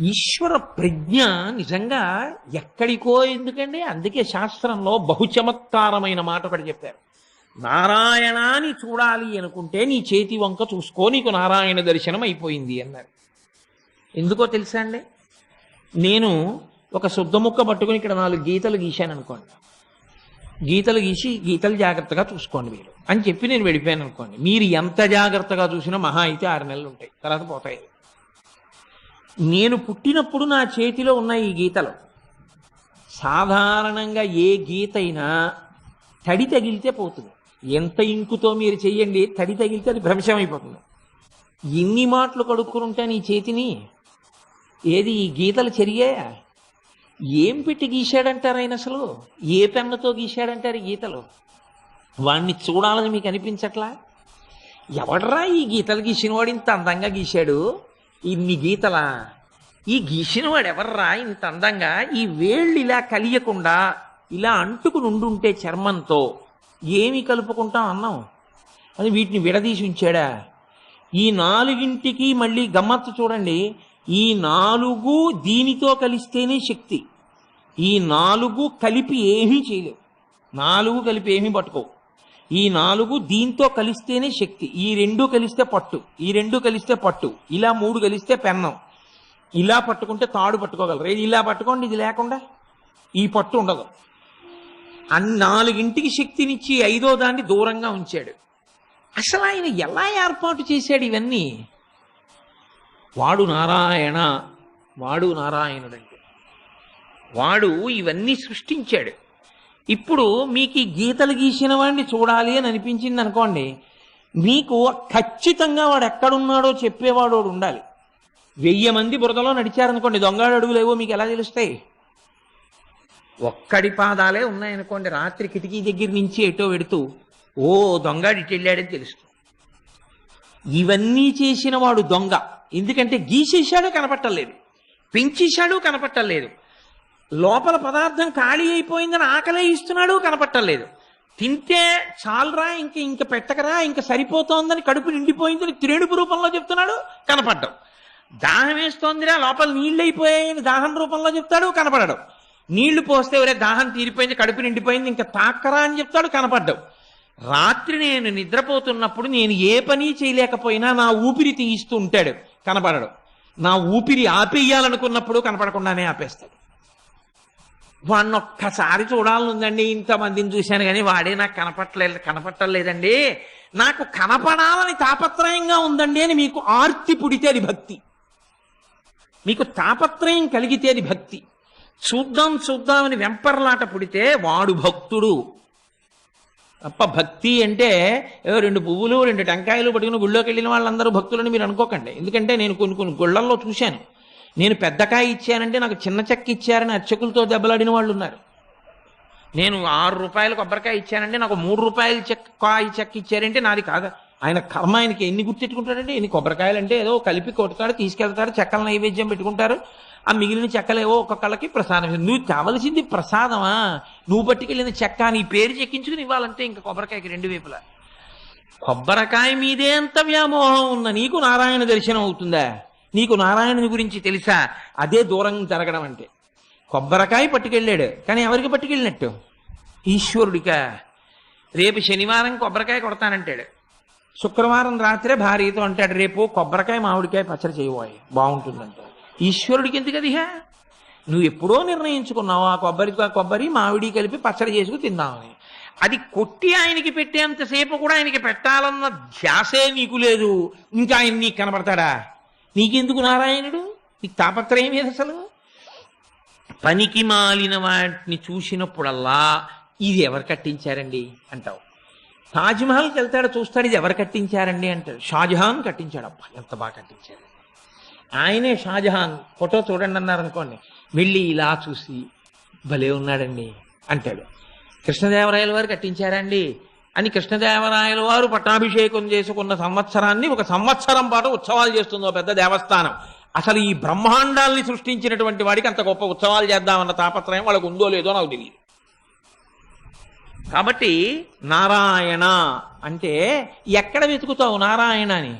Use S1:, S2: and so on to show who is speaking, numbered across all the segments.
S1: ఈశ్వర ప్రజ్ఞ నిజంగా ఎక్కడికో ఎందుకండి? అందుకే శాస్త్రంలో బహుచమత్కారమైన మాట పడి చెప్పారు. నారాయణాన్ని చూడాలి అనుకుంటే నీ చేతి వంక చూసుకో నీకు నారాయణ దర్శనం అయిపోయింది అన్నారు. ఎందుకో తెలుసా అండి? నేను ఒక శుద్ధముక్క పట్టుకుని ఇక్కడ నాలుగు గీతలు గీశాను అనుకోండి. గీతలు గీసి గీతలు జాగ్రత్తగా చూసుకోండి మీరు. అని చెప్పి నేను వెళ్ళిపోయాను అనుకోండి. మీరు ఎంత జాగ్రత్తగా చూసినా మహా అయితే ఆరు నెలలు ఉంటాయి. తర్వాత పోతాయి. నేను పుట్టినప్పుడు నా చేతిలో ఉన్న ఈ గీతలు. సాధారణంగా ఏ గీతైనా తడి తగిలితే పోతుంది. ఎంత ఇంకుతో మీరు చెయ్యండి తడి తగిలితే అది భ్రంశమైపోతుంది ఎన్ని మాటలు కడుక్కుని నీ ఈ చేతిని? ఏది ఈ గీతలు చెరిగా? ఏం పెట్టి గీశాడంటారు ఆయన అసలు? ఏ పెన్నుతో గీశాడంటారు ఈ గీతలు? వాణ్ణి చూడాలని మీకు అనిపించట్లా? ఎవడరా ఈ గీతలు గీసినవాడు ఇంత అందంగా గీశాడు? ఇన్ని గీతలా? ఈ గీసినవాడు ఎవర్రా? ఇంత అందంగా? ఈ వేళ్ళు ఇలా కలియకుండా ఇలా అంటుకుని ఉండుంటే చర్మంతో ఏమి కలుపుకుంటాం అన్నాం? అది వీటిని విడదీసి ఉంచాడా? ఈ నాలుగింటికి మళ్ళీ గమ్మత్తు చూడండి. ఈ నాలుగు దీనితో కలిస్తేనే శక్తి. ఈ నాలుగు కలిపి ఏమీ చేయలేవు. నాలుగు కలిపి ఏమీ పట్టుకోవు. ఈ నాలుగు దీంతో కలిస్తేనే శక్తి. ఈ రెండు కలిస్తే పట్టు. ఈ రెండు కలిస్తే పట్టు. ఇలా మూడు కలిస్తే పెన్నం. ఇలా పట్టుకుంటే తాడు పట్టుకోగలరు. ఇలా పట్టుకోండి ఇది లేకుండా ఈ పట్టు ఉండదు. అన్ని నాలుగింటికి శక్తినిచ్చి ఐదో దాన్ని దూరంగా ఉంచాడు. అసలు ఆయన ఎలా ఏర్పాటు చేశాడు ఇవన్నీ? వాడు నారాయణ వాడు నారాయణుడంటే వాడు ఇవన్నీ సృష్టించాడు. ఇప్పుడు మీకు ఈ గీతలు గీసిన వాడిని చూడాలి అని అనిపించింది అనుకోండి మీకు ఖచ్చితంగా వాడు ఎక్కడున్నాడో చెప్పేవాడు వాడు ఉండాలి. వెయ్యి మంది బురదలో నడిచారనుకోండి దొంగడు అడుగులేవో మీకు ఎలా తెలుస్తాయి? ఒక్కడి పాదాలే ఉన్నాయనుకోండి రాత్రి కిటికీ దగ్గర నుంచి ఎటో పెడుతూ ఓ దొంగడు ఇటు వెళ్ళాడని తెలుస్తుంది. ఇవన్నీ చేసిన వాడు దొంగ. ఎందుకంటే గీసేశాడు కనపట్టలేదు. పెంచేశాడు కనపట్టలేదు. లోపల పదార్థం ఖాళీ అయిపోయిందని ఆకలే ఇస్తున్నాడు కనపట్టలేదు తింటే చాలరా ఇంక ఇంక పెట్టకరా ఇంక సరిపోతోందని కడుపు నిండిపోయిందని త్రేణుపు రూపంలో చెప్తున్నాడు కనపడ్డం. దాహం వేస్తోందిరా లోపల నీళ్ళు అయిపోయాయని దాహం రూపంలో చెప్తాడు కనపడడం. నీళ్ళు పోస్తే ఒరే దాహం తీరిపోయింది కడుపు నిండిపోయింది ఇంకా తాకరా అని చెప్తాడు కనపడ్డం. రాత్రి నేను నిద్రపోతున్నప్పుడు నేను ఏ పని చేయలేకపోయినా నా ఊపిరి తీయిస్తూ ఉంటాడు కనపడడు. నా ఊపిరి ఆపేయాలనుకున్నప్పుడు కనపడకుండానే ఆపేస్తాడు. వాడిని ఒక్కసారి చూడాలనుందండి. ఇంతమందిని చూశాను కానీ వాడే నాకు కనపట్టలేదు కనపట్టలేదండి. నాకు కనపడాలని తాపత్రయంగా ఉందండి అని మీకు ఆర్తి పుడితే అది భక్తి. మీకు తాపత్రయం కలిగితే అది భక్తి. చూద్దాం చూద్దామని వెంపర్లాట పుడితే వాడు భక్తుడు. తప్ప భక్తి అంటే ఏదో రెండు పువ్వులు రెండు టెంకాయలు పట్టుకుని గుళ్ళోకి వెళ్ళిన వాళ్ళందరూ భక్తులని మీరు అనుకోకండి. ఎందుకంటే నేను కొన్ని కొన్ని గుళ్ళల్లో చూశాను. నేను పెద్దకాయ ఇచ్చానంటే నాకు చిన్న చెక్క ఇచ్చారని అర్చకులతో దెబ్బలాడిన వాళ్ళు ఉన్నారు నేను ఆరు రూపాయలు కొబ్బరికాయ ఇచ్చానంటే నాకు మూడు రూపాయలు చెక్క కాయ చెక్క ఇచ్చారంటే నాది కాదు. ఆయన కర్మ ఆయనకి ఎన్ని గుర్తెట్టుకుంటాడంటే ఎన్ని కొబ్బరికాయలు అంటే ఏదో కలిపి కొడతాడు తీసుకెళ్తారు చెక్కల నైవేద్యం పెట్టుకుంటారు. ఆ మిగిలిన చెక్కలేవో ఒక్కొక్కళ్ళకి ప్రసాదం. నువ్వు కావలసింది ప్రసాదమా? నువ్వు పట్టుకెళ్ళిన చెక్క నీ పేరు చెక్కించుకుని ఇవ్వాలంటే ఇంకా కొబ్బరికాయకి రెండు వైపులా. కొబ్బరికాయ మీదే అంత వ్యామోహం ఉన్న నీకు నారాయణ దర్శనం అవుతుందా? నీకు నారాయణుని గురించి తెలుసా? అదే దూరం జరగడం అంటే. కొబ్బరికాయ పట్టుకెళ్ళాడు కానీ ఎవరికి పట్టుకెళ్ళినట్టు? ఈశ్వరుడికా? రేపు శనివారం కొబ్బరికాయ కొడతానంటాడు. శుక్రవారం రాత్రే భార్యతో అంటాడు రేపు కొబ్బరికాయ మామిడికాయ పచ్చడి చేయబోయి బాగుంటుందంట. ఈశ్వరుడికి ఎందుకు అది నువ్వు ఎప్పుడో నిర్ణయించుకున్నావు ఆ కొబ్బరి కొబ్బరి మామిడి కలిపి పచ్చడి చేసుకు తిందామని. అది కొట్టి ఆయనకి పెట్టేంతసేపు కూడా ఆయనకి పెట్టాలన్న ధ్యాసే నీకు లేదు. ఇంకా ఆయన నీకు కనబడతాడా? నీకెందుకు నారాయణుడు? నీకు తాపత్రయం ఏది అసలు? పనికి మాలిన వాటిని చూసినప్పుడల్లా ఇది ఎవరు కట్టించారండి? అంటావు. తాజ్మహల్కి వెళ్తాడు చూస్తాడు ఇది ఎవరు కట్టించారండి? అంటాడు. షాజహాన్ కట్టించాడు. అబ్బా ఎంత బాగా కట్టించాడు. ఆయనే షాజహాన్. ఫోటో చూడండి అన్నారు అనుకోండి. వెళ్ళి ఇలా చూసి భలే ఉన్నాడండి అంటాడు. కృష్ణదేవరాయల వారు కట్టించారండి. అని కృష్ణదేవరాయల వారు పట్టాభిషేకం చేసుకున్న సంవత్సరాన్ని ఒక సంవత్సరం పాటు ఉత్సవాలు చేస్తుందో పెద్ద దేవస్థానం. అసలు ఈ బ్రహ్మాండాల్ని సృష్టించినటువంటి వాడికి అంత గొప్ప ఉత్సవాలు చేద్దామన్న తాపత్రయం వాళ్ళకు ఉందో లేదో నాకు తెలియదు. కాబట్టి నారాయణ అంటే ఎక్కడ వెతుకుతావు నారాయణ అని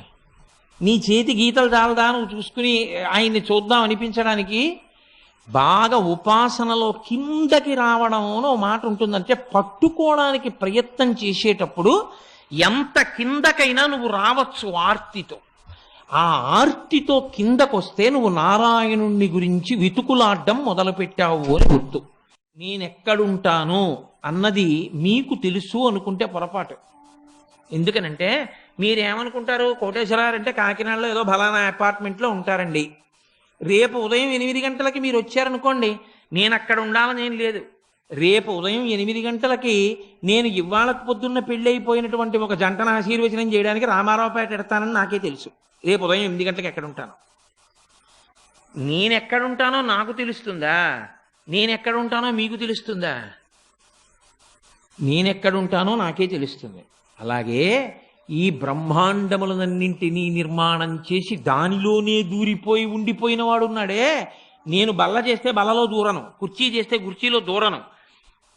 S1: నీ చేతి గీతలు చాలదా? నువ్వు చూసుకుని ఆయన్ని చూద్దాం అనిపించడానికి బాగా ఉపాసనలో కిందకి రావడం అని మాట ఉంటుందంటే పట్టుకోవడానికి ప్రయత్నం చేసేటప్పుడు ఎంత కిందకైనా నువ్వు రావచ్చు ఆర్తితో. ఆ ఆర్తితో కిందకొస్తే నువ్వు నారాయణుణ్ణి గురించి వెతుకులాడ్డం మొదలుపెట్టావు అని గుర్తు. నేనెక్కడుంటాను అన్నది మీకు తెలుసు అనుకుంటే పొరపాటు. ఎందుకనంటే మీరేమనుకుంటారు కోటేశ్వరారంటే కాకినాడలో ఏదో బలానా అపార్ట్మెంట్లో ఉంటారండి. రేపు ఉదయం ఎనిమిది గంటలకి మీరు వచ్చారనుకోండి నేను అక్కడ ఉండాలని ఏం లేదు. రేపు ఉదయం ఎనిమిది గంటలకి నేను ఇవాళకు పొద్దున్న పెళ్ళైపోయినటువంటి ఒక జంటను ఆశీర్వచనం చేయడానికి రామారావుపేట ఎడతానని నాకే తెలుసు. రేపు ఉదయం ఎనిమిది గంటలకు ఎక్కడ ఉంటాను. నేను ఎక్కడ ఉంటానో నాకు తెలుస్తుందా? నేను ఎక్కడ ఉంటానో మీకు తెలుస్తుందా? నేను ఎక్కడ ఉంటానో నాకే తెలుస్తుంది. అలాగే ఈ బ్రహ్మాండములనన్నింటినీ నిర్మాణం చేసి దానిలోనే దూరిపోయి ఉండిపోయిన వాడు ఉన్నాడే నేను బల్ల చేస్తే బల్లలో దూరను కుర్చీ చేస్తే కుర్చీలో దూరను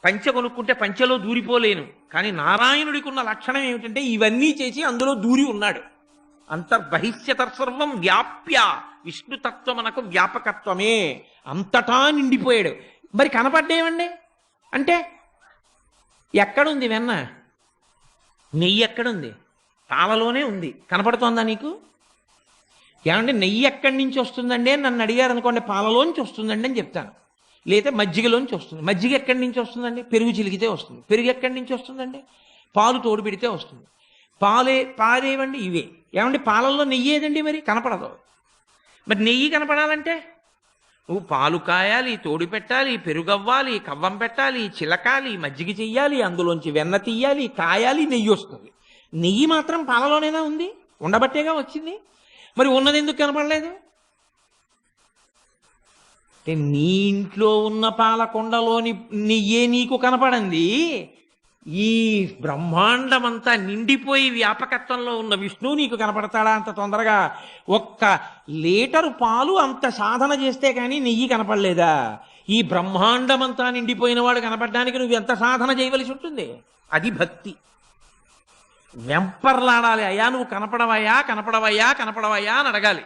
S1: పంచె కొనుక్కుంటే పంచెలో దూరిపోలేను. కానీ నారాయణుడికి ఉన్న లక్షణం ఏమిటంటే ఇవన్నీ చేసి అందులో దూరి ఉన్నాడు. అంతర్బహిష్యతర్సర్వం వ్యాప్య విష్ణుతత్వమనకు వ్యాపకత్వమే. అంతటా నిండిపోయాడు. మరి కనపడ్డేమండి అంటే ఎక్కడుంది వెన్న? నెయ్యి ఎక్కడుంది? పాలలోనే ఉంది. కనపడుతోందా నీకు? ఏమంటే నెయ్యి ఎక్కడి నుంచి వస్తుందండి? అని నన్ను అడిగారు అనుకోండి పాలలోంచి వస్తుందండి అని చెప్తాను. లేదా మజ్జిగలోంచి వస్తుంది. మజ్జిగ ఎక్కడి నుంచి వస్తుందండి? పెరుగు చిలికితే వస్తుంది. పెరుగు ఎక్కడి నుంచి వస్తుందండి? పాలు తోడు పెడితే వస్తుంది. పాలే పాలేవండి ఇవే. ఏమండి పాలల్లో నెయ్యి ఏదండి మరి? కనపడదు. మరి నెయ్యి కనపడాలంటే? నువ్వు పాలు కాయాలి తోడు పెట్టాలి పెరుగవ్వాలి కవ్వం పెట్టాలి చిలకాలి మజ్జిగ చెయ్యాలి అందులోంచి వెన్న తీయాలి కాయాలి నెయ్యి వస్తుంది. నెయ్యి మాత్రం పాలలోనేనా ఉంది? ఉండబట్టేగా వచ్చింది. మరి ఉన్నది ఎందుకు కనపడలేదు? అంటే నీ ఇంట్లో ఉన్న పాలకొండలోని నెయ్యే నీకు కనపడంది. ఈ బ్రహ్మాండమంతా నిండిపోయి వ్యాపకత్వంలో ఉన్న విష్ణువు నీకు కనపడతాడా అంత తొందరగా? ఒక్క లీటరు పాలు అంత సాధన చేస్తే కానీ నెయ్యి కనపడలేదా? ఈ బ్రహ్మాండమంతా నిండిపోయిన వాడు కనపడడానికి నువ్వు ఎంత సాధన చేయవలసి ఉంటుంది? అది భక్తి. వెంపర్లాడాలి. అయ్యా నువ్వు కనపడవయ్యా కనపడవయ్యా కనపడవయ్యా అని అడగాలి.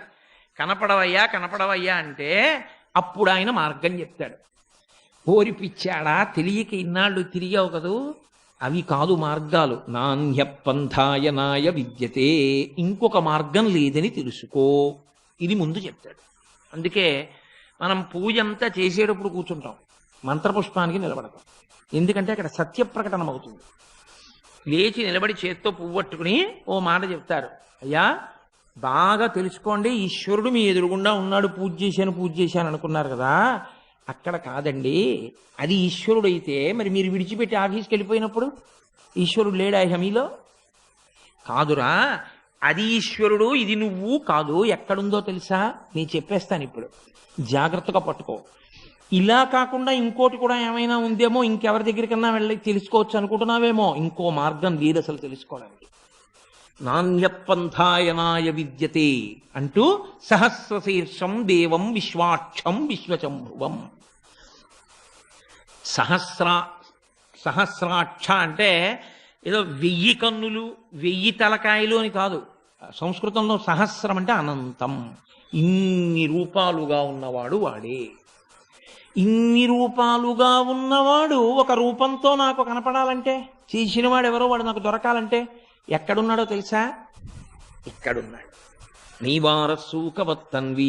S1: కనపడవయ్యా కనపడవయ్యా అంటే అప్పుడు ఆయన మార్గం చెప్తాడు. కోరిపిచ్చాడా? తెలియక ఇన్నాళ్ళు తిరిగావు కదూ? అవి కాదు మార్గాలు. నాణ్య పంథాయ నాయ విద్యతే. ఇంకొక మార్గం లేదని తెలుసుకో. ఇది ముందు చెప్తాడు. అందుకే మనం పూజ అంతా చేసేటప్పుడు కూర్చుంటాం. మంత్రపుష్పానికి నిలబడతాం. ఎందుకంటే అక్కడ సత్య ప్రకటన అవుతుంది. లేచి నిలబడి చేత్తో పువ్వట్టుకుని ఓ మాట చెప్తారు. అయ్యా బాగా తెలుసుకోండి ఈశ్వరుడు మీ ఎదురుగుండా ఉన్నాడు పూజ చేశాను పూజ చేశాను అనుకున్నారు కదా. అక్కడ కాదండి అది ఈశ్వరుడు అయితే మరి మీరు విడిచిపెట్టి ఆఫీస్కి వెళ్ళిపోయినప్పుడు ఈశ్వరుడు లేడా హమీలో కాదురా అది ఈశ్వరుడు ఇది నువ్వు కాదు ఎక్కడుందో తెలుసా? నేను చెప్పేస్తాను ఇప్పుడు. జాగ్రత్తగా పట్టుకో. ఇలా కాకుండా ఇంకోటి కూడా ఏమైనా ఉందేమో ఇంకెవరి దగ్గరికన్నా వెళ్ళి తెలుసుకోవచ్చు అనుకుంటున్నావేమో. ఇంకో మార్గం లేదు అసలు తెలుసుకోవడానికి. నాణ్యపంథాయనాయ విద్యతే అంటూ సహస్రశీర్షం దేవం విశ్వాక్షం విశ్వచంభువం. సహస్ర సహస్రాక్ష అంటే ఏదో వెయ్యి కన్నులు వెయ్యి తలకాయలు అని కాదు. సంస్కృతంలో సహస్రం అంటే అనంతం. ఇన్ని రూపాలుగా ఉన్నవాడు వాడే. ఇన్ని రూపాలుగా ఉన్నవాడు ఒక రూపంతో నాకు కనపడాలంటే చేసినవాడు ఎవరో వాడు నాకు దొరకాలంటే ఎక్కడున్నాడో తెలుసా? ఇక్కడున్నాడు. నీవారసూకవత్తన్వి